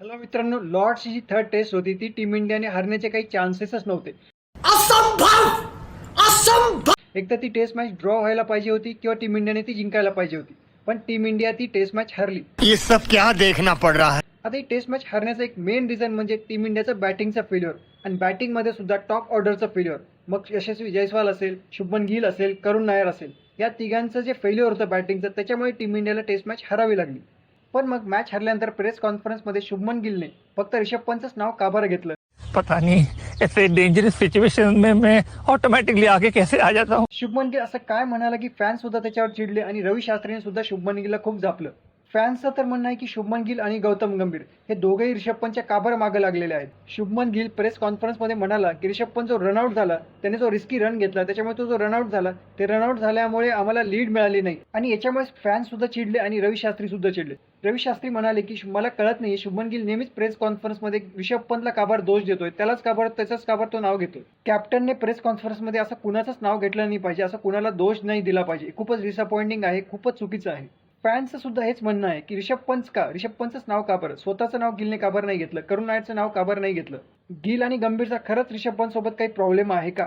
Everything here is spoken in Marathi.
हॅलो मित्रांनो लॉर्ड्सची जी थर्ड टेस्ट होती ती टीम इंडियाने हरण्याचे काही चान्सेसच नव्हते. एक तर ती टेस्ट मॅच ड्रॉ व्हायला पाहिजे होती किंवा टीम इंडियाने ती जिंकायला पाहिजे होती. पण टीम इंडिया ती टेस्ट मॅच हरली. ये सब क्या देखना पड़ रहा है? आता ही टेस्ट मॅच हरण्याचं एक मेन रिझन म्हणजे टीम इंडियाचं बॅटिंगचा फेल्युअर आणि बॅटिंगमध्ये सुद्धा टॉप ऑर्डरचं फेल्युअर मग यशस्वी जयस्वाल असेल शुभमन गिल असेल करुण नायर असेल या तिघांचं जे फेल्युअर होतं बॅटिंगचं त्याच्यामुळे टीम इंडियाला टेस्ट मॅच हरावी लागली. पण मग मॅच हरल्यानंतर प्रेस कॉन्फरन्समध्ये शुभमन गिलने फक्त रिषभ पंतच नाव का बरं घेतलं? पता नहीं ऐसे डेंजरस सिचुएशन में मैं ऑटोमेटिकली आगे कैसे आ जाता हूँ? शुभमन गिल असं काय म्हणाला की फॅन्स सुद्धा त्याच्यावर चिडले आणि रवी शास्त्रीने सुद्धा शुभमन गिलला खूप झापलं फॅन्सचं तर म्हणणं आहे की शुभमन गिल आणि गौतम गंभीर हे दोघेही रिषभ पंतच्या काबर मागे लागलेले आहेत? शुभमन गिल प्रेस कॉन्फरन्समध्ये म्हणाला की रिषभ पंत जो रनआउट झाला त्याने जो रिस्की रन घेतला त्याच्यामुळे तो जो रनआउट झाला ते रनआउट झाल्यामुळे आम्हाला लीड मिळाली नाही. आणि याच्यामुळे फॅन्स सुद्धा चिडले आणि रवी शास्त्री सुद्धा चिडले. रवी शास्त्री म्हणाले की मला कळत नाही शुभमन गिल नेहमीच प्रेस कॉन्फरन्समध्ये रिषभ पंतला काबार दोष देतोय. त्यालाच काबार त्याचाच काबार तो नाव घेतोय. कॅप्टनने प्रेस कॉन्फरन्समध्ये असं कुणाचंच नाव घेतलं नाही पाहिजे असं कुणाला दोष नाही दिला पाहिजे. खूपच डिसअपॉइंटिंग आहे खूपच चुकीचं आहे. फॅन्सचं सुद्धा हेच म्हणणं आहे की ऋषभ पंच का? रिषभ पंतच नाव काबर स्वतःचं नाव गिलने काबर नाही घेतलं. करुण नायरचं नाव काबर नाही घेतलं. गिल आणि गंभीरचा खरंच रिषभ पंत सोबत काही प्रॉब्लेम आहे का?